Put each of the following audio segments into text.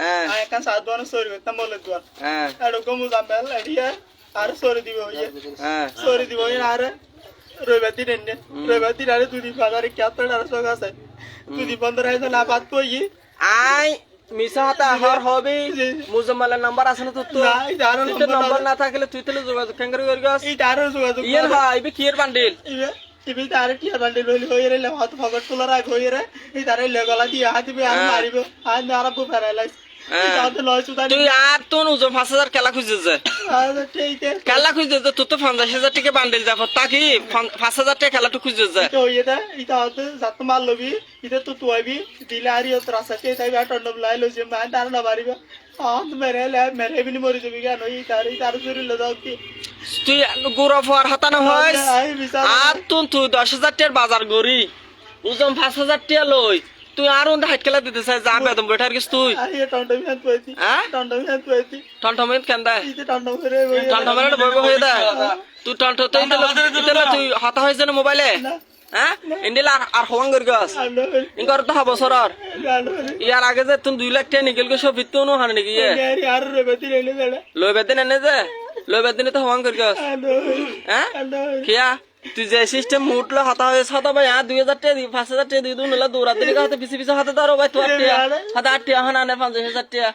হ্যাঁ Ai kan sa don sori ko tam bol tuan. হ্যাঁ Ado ko mu zambel adia ar sori dibo ye. হ্যাঁ Sori dibo ye ar roibati denne. Roibati dare tu di padare kya tar ar so ga sai. Tu di bandar hai na bat ko ye. আই মিশা হাতে হর হবি মুজম্মালের number আছে না তো না তো নম্বর না থাকলে তুই তাহলে যোগাযোগ কেন করে করবি এই দারুণ যোগাযোগ ইয়ের হা ইবি কিয়ের বান্ডিল ইবে তারে টিয়া বান্ডে লইলি হইরে লে হাত ফগট তোলা রাখ হইরে এই তারে লেগলা দিয়ে হাত দিবে আর হ্যাঁ। মারিব আর নারা বু ফেরাইলাইস হ্যাঁ। তুই আর তোর ওজন পাঁচ হাজার খেলা খুঁজে আর আছে। খেলা খুঁজে যায় তোর তো পঞ্চাশ হাজার টাকা বান্ডিল যাব। তাকি পাঁচ হাজার টাকা খেলাটা খুঁজে যায় তো ইয়ে ইটা হতে জাত মাল লবি ইটা তো তুয়াবি দিলে আর ইয়ে ত্রাসা কে তাই ব্যাট অন্য লাই লইছে মান তার না মারিব। আম মেরে মেরে বিনি মরি যাবি কেন? তার এই তার শরীর লে দাও কি? তুই গোড়া ফোয়ার হাতানো হয় আর তুই তুই দশ হাজার টাকার বাজার করি। ওজন পাঁচ হাজার টাকা লই। তুই আর ওন্দা হাইট খেলা দিতে চাই যা বেদম আর কিছু তুই বইব হয়ে? তুই হ্যাঁ? তুই হতা হয়েছে না মোবাইলে? হ্যাঁ? আগে যে তুমি দুই লাখ টাকা নিকেল গেছো ভিত্তি অনুহান নাকি ইয়ে? লই এনে যে? লইবার দিনে তো হওয়াং করি হ্যাঁ? কিয়া? তুই যে সিস্টেম উঠল হাতা হয়ে হাতা ভাই আর দুই হাজার টাকা পাঁচ হাজার টাকা দিয়ে দিন দৌড়া দিলে হাতে পিছিয়ে পিছিয়ে হাতে ধরো ভাই তোর টিয়া। হাতে আট টিয়া হানা আনে পঞ্চাশ হাজার টাকা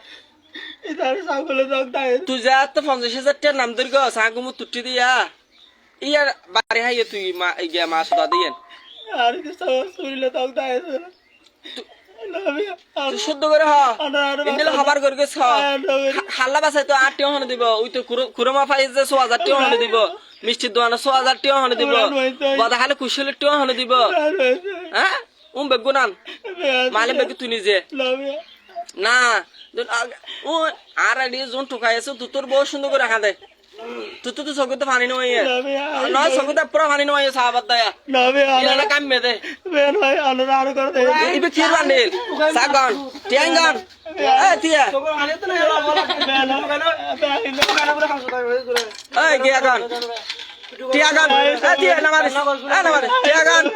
তুই যা তো পঞ্চাশ হাজার টাকা নাম ধরি গো সাঙ্গু মু তুটি দিয়া। ইয়ার বাড়ি হাইয়ে তুই মা গিয়া মা সদা দিয়েন। আর কি সব শুনলে তক দায় শুদ্ধ করে খাবার করে হাল্লা বাসাই তো আট টিও দিব। ওই তো ফাইজ যে ছ হাজার টিও হনে দিব। মিষ্টির দোকানে ছ হাজার টিও দিব। বাদা খালে কুশলের টিও দিব। হ্যাঁ? উম বেগু নান মালে বেগু তুই নিজে। না। আর যোন ঠোকাই আছে তোর বউ সুন্দর করে দেয় तू तू तू सगुत पानी नहीं है ना सगुत पूरा पानी नहीं है साहब बताया ना बे आना ना काम में दे बे भाई आना ना आना कर दे इबे खीर बन दे सागन टेंगन ए तिया सगुत पानी तो नहीं है ना बे हिंदू गाना पूरा हम सुता है ए गया गान टिया गान ए तिया ना मारे ए ना मारे टिया गान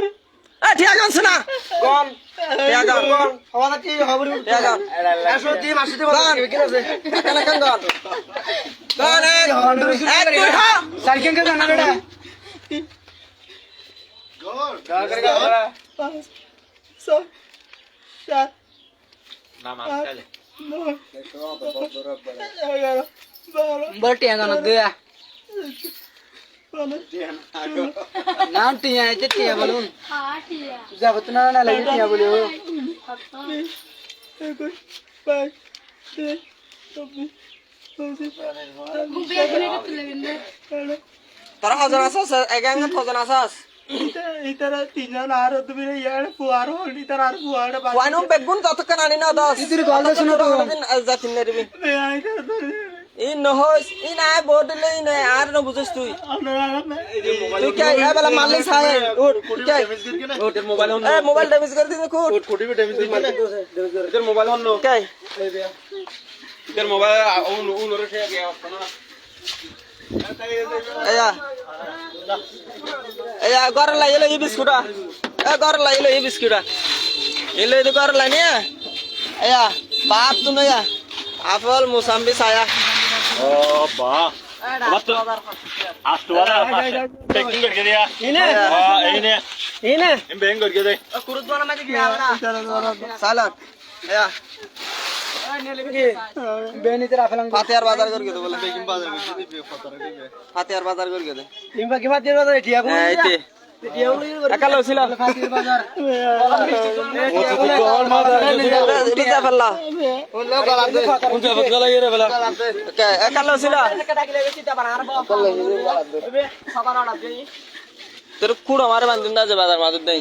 ए टिया गान सुना कौन टिया गान कौन हवा की खबर टिया गान ऐसा दी मासी दे गान किन से कना कन गान आहे ते टिया बोलून तुझ्या बतना ना लगी टिया बोले हो তোরা হজন আছস? এগাং হজন আছস? ইতারা তিনজন আর তুমি ইয়ার ফুয়ার হল আর ফুয়ার বেগুন আনি না দস তুই গল্প শুনো তো। যাতিন না রিবি ই নহস ই নাই বদলে ই নাই আর ন বুঝছ তুই। তুই কে? এ বেলা মারলি ছাই। উঠ কে? এদের মোবাইল হন এ মোবাইল ড্যামেজ করে দিন কোটি মার মোবাইল হন কে? এদের মোবাইল উন উন রে ঠে গয়া না এয়া এয়া গর লাই এলো ই বিস্কুটা এ গর লাই এলো ই বিস্কুটা এলো ই গর লাই নিয়া এয়া বাপ তুমি এয়া আপেল মোসাম্বি ছায়া ও বা এই ना বানা একালো তোর কুড়ো মারে বান্ধিন না যে বাজার মাদুর দেই।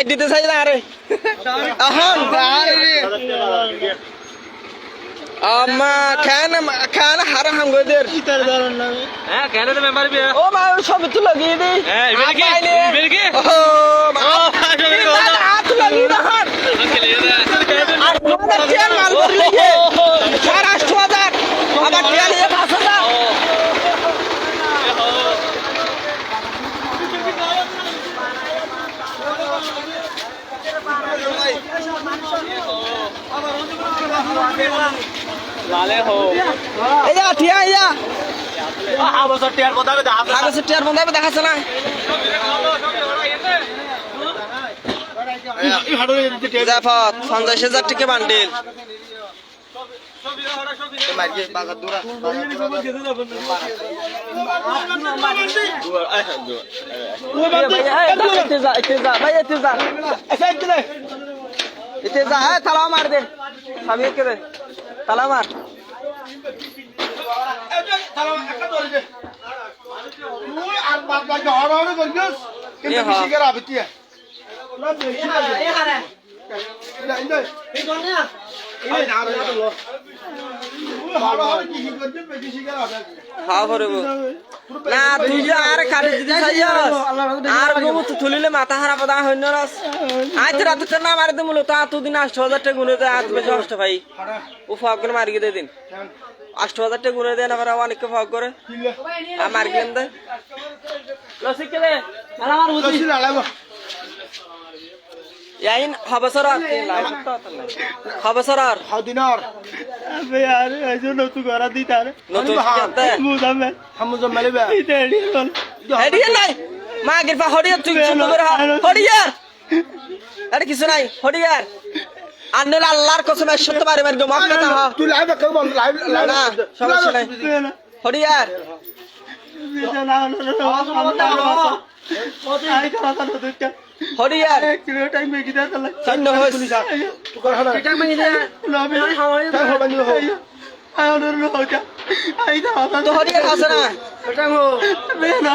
হাই দিতে চাই না আরে এখন আম্মা খান খান হারাম হাম গদের ইতার ধরন না হ্যাঁ কেন তো মেম্বার বি ও মা সব তো লাগিয়ে দি হ্যাঁ ইবেল কি ইবেল কি ও মা হাত লাগিয়ে দহন আর হাজার টিয়ার মাল ভরি লিখে চার আষ্ট হাজার আবার টিয়ার লিয়ে পাঁচ হাজার লালে হো এই যা টিয়া এই যা আবসর টিয়ার কথা কই দাম কাগজের টিয়ার বন্ধ হবে দেখাচ্ছে না। জাফত পঞ্চাশ হাজার টাকা বান্ডিল। এতে যা এতে যা। ভাই এতে যা এতে যা হ্যাঁ তালা মার দে। আমি কে দে তালা মার এ হ্যাঁ হ্যাঁ ভরব না তুই যে আর কাটে দিতে চাইছস আর তো তুলিলে মাথা হারা পদা হইন রস। আজ রাতে তো না মারি দিমুলো তা তো দিন আষ্ট হাজার টাকা গুনে দেয় আজ বেশি অষ্ট ভাই। ও ফক করে মারি দে দিন। আষ্ট হাজার টাকা গুনে দেয় না আবার অনেক ফক করে। আর মারি লসিক দে? ইয়াইন হবসর আর হবসর আর আবে আর এজন্য নতুন করা দি তার নতুন জানতে মুদামে ইতে এডি বল হেডিয়ে নাই মা গিরফা হডিয়া তুই চুপ করে হডিয়ার আরে কিছু নাই হডিয়ার আন্নেল আল্লাহর কসম সত্য বারে বারে মাফ কথা হ না সমস্যা নাই না হডিয়ার এটা না না না আই করা তো দুটা হডিয়ার এক কিলো টাইম মেগি দা তালা সৈন্য হইস লবে আই অর্ডার লো হটা আই দা তো হডিয়ার আছে না বে না।